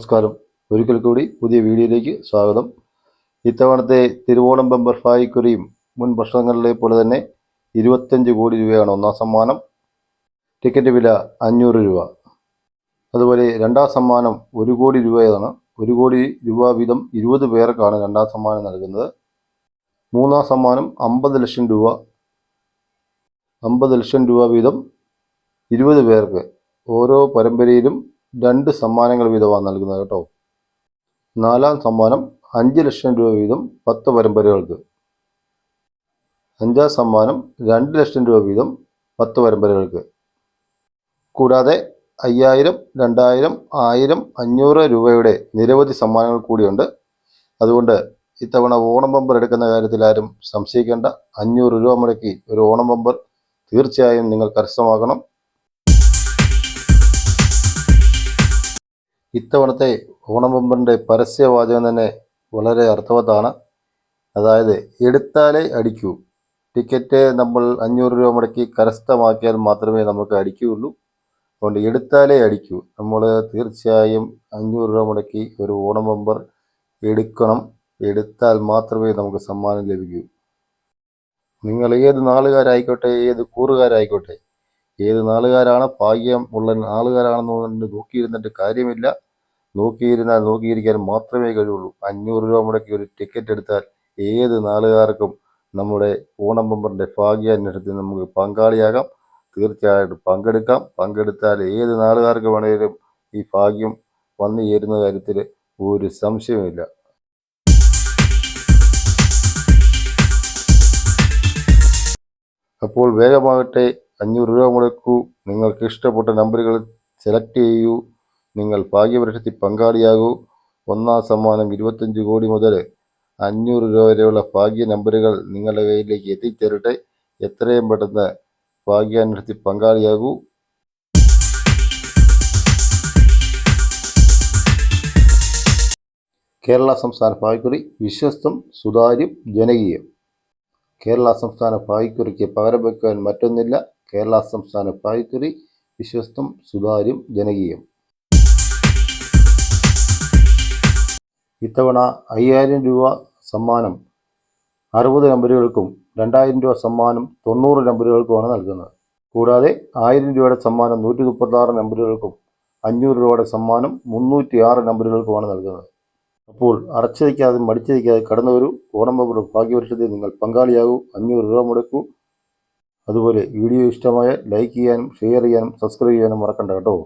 നമസ്കാരം. ഒരിക്കൽ കൂടി പുതിയ വീഡിയോയിലേക്ക് സ്വാഗതം. ഇത്തവണത്തെ തിരുവോണം ബമ്പർ ഫായിക്കുറിയും മുൻ വർഷങ്ങളിലെ പോലെ തന്നെ ഇരുപത്തഞ്ച് കോടി രൂപയാണ് ഒന്നാം സമ്മാനം. ടിക്കറ്റ് വില അഞ്ഞൂറ് രൂപ. അതുപോലെ രണ്ടാം സമ്മാനം ഒരു കോടി രൂപയാണ്. ഒരു കോടി രൂപ വീതം ഇരുപത് പേർക്കാണ് രണ്ടാം സമ്മാനം നൽകുന്നത്. മൂന്നാം സമ്മാനം അമ്പത് ലക്ഷം രൂപ. അമ്പത് ലക്ഷം രൂപ വീതം ഇരുപത് പേർക്ക് ഓരോ പരമ്പരയിലും രണ്ട് സമ്മാനങ്ങൾ വീതമാണ് നൽകുന്നത് കേട്ടോ. നാലാം സമ്മാനം അഞ്ച് ലക്ഷം രൂപ വീതം പത്ത് പരമ്പരകൾക്ക്. അഞ്ചാം സമ്മാനം രണ്ട് ലക്ഷം രൂപ വീതം പത്ത് പരമ്പരകൾക്ക്. കൂടാതെ അയ്യായിരം രണ്ടായിരം ആയിരം അഞ്ഞൂറ് രൂപയുടെ നിരവധി സമ്മാനങ്ങൾ കൂടിയുണ്ട്. അതുകൊണ്ട് ഇത്തവണ ഓണം ബമ്പർ എടുക്കുന്ന കാര്യത്തിൽ ആരും സംശയിക്കേണ്ട. അഞ്ഞൂറ് രൂപ മുടക്കി ഒരു ഓണം ബമ്പർ തീർച്ചയായും നിങ്ങൾ കരസ്ഥമാക്കണം ഇത്തവണത്തെ ഓണം ബമ്പറിന്റെ പരസ്യവാചകം തന്നെ വളരെ അർത്ഥവത്താണ്. അതായത് എടുത്താലേ അടിക്കൂ. ടിക്കറ്റ് നമ്മൾ അഞ്ഞൂറ് രൂപ മുടക്കി കരസ്ഥമാക്കിയാൽ മാത്രമേ നമുക്ക് അടിക്കുകയുള്ളൂ. അതുകൊണ്ട് എടുത്താലേ അടിക്കൂ. നമ്മൾ തീർച്ചയായും അഞ്ഞൂറ് രൂപ മുടക്കി ഒരു ഓണം എടുക്കണം. എടുത്താൽ മാത്രമേ നമുക്ക് സമ്മാനം ലഭിക്കൂ. നിങ്ങൾ ഏത് നാളുകാരായിക്കോട്ടെ ഏത് കൂറുകാരായിക്കോട്ടെ ഏത് നാളുകാരാണ് ഭാഗ്യം ഉള്ള നാളുകാരാണെന്ന് നോക്കിയിരുന്നിട്ട് കാര്യമില്ല. നോക്കിയിരുന്നാൽ നോക്കിയിരിക്കാൻ മാത്രമേ കഴിയുള്ളൂ. അഞ്ഞൂറ് രൂപ മുടക്കി ഒരു ടിക്കറ്റ് എടുത്താൽ ഏത് നാളുകാർക്കും നമ്മുടെ ഓണം ബമ്പറിന്റെ ഭാഗ്യാന്വേഷണത്തിൽ നമുക്ക് പങ്കാളിയാകാം. തീർച്ചയായിട്ടും പങ്കെടുക്കാം. പങ്കെടുത്താൽ ഏത് നാളുകാർക്ക് വേണേലും ഈ ഭാഗ്യം വന്നു ചേരുന്ന കാര്യത്തിൽ ഒരു സംശയവുമില്ല. അപ്പോൾ വേഗമാകട്ടെ അഞ്ഞൂറ് രൂപ മുടക്കൂ. നിങ്ങൾക്ക് ഇഷ്ടപ്പെട്ട നമ്പറുകൾ സെലക്ട് ചെയ്യൂ. നിങ്ങൾ ഭാഗ്യപരീക്ഷത്തിൽ പങ്കാളിയാകൂ. ഒന്നാം സമ്മാനം ഇരുപത്തഞ്ച് കോടി മുതൽ അഞ്ഞൂറ് രൂപ വരെയുള്ള ഭാഗ്യ നമ്പറുകൾ നിങ്ങളുടെ കയ്യിലേക്ക് എത്തിച്ചേരട്ടെ. എത്രയും പെട്ടെന്ന് ഭാഗ്യാന്വേഷണത്തിൽ പങ്കാളിയാകൂ. കേരള സംസ്ഥാന ഭാഗ്യക്കുറി വിശ്വസ്തം സുതാര്യം ജനകീയം. കേരള സംസ്ഥാന ഭാഗ്യക്കുറിക്ക് പകരം വയ്ക്കുവാൻ മറ്റൊന്നില്ല. കേരള സംസ്ഥാന പായ്ക്കറി വിശ്വസ്തം സുതാര്യം ജനകീയം. ഇത്തവണ അയ്യായിരം രൂപ സമ്മാനം അറുപത് നമ്പറുകൾക്കും രണ്ടായിരം രൂപ സമ്മാനം തൊണ്ണൂറ് നമ്പറുകൾക്കുമാണ് നൽകുന്നത്. കൂടാതെ ആയിരം രൂപയുടെ സമ്മാനം നൂറ്റി മുപ്പത്താറ് നമ്പറുകൾക്കും അഞ്ഞൂറ് രൂപയുടെ സമ്മാനം മുന്നൂറ്റി ആറ് നമ്പറുകൾക്കുമാണ് നൽകുന്നത്. അപ്പോൾ അടച്ചിരിക്കാതെ മടിച്ചിരിക്കാതെ കടന്നു വരൂ ഓണം ഭാഗ്യവർഷത്തിൽ നിങ്ങൾ പങ്കാളിയാകൂ അഞ്ഞൂറ് രൂപ മുടക്കൂ. അതുപോലെ വീഡിയോ ഇഷ്ടമായ ലൈക്ക് ചെയ്യാനും ഷെയർ ചെയ്യാനും സബ്സ്ക്രൈബ് ചെയ്യാനും മറക്കണ്ട കേട്ടോ.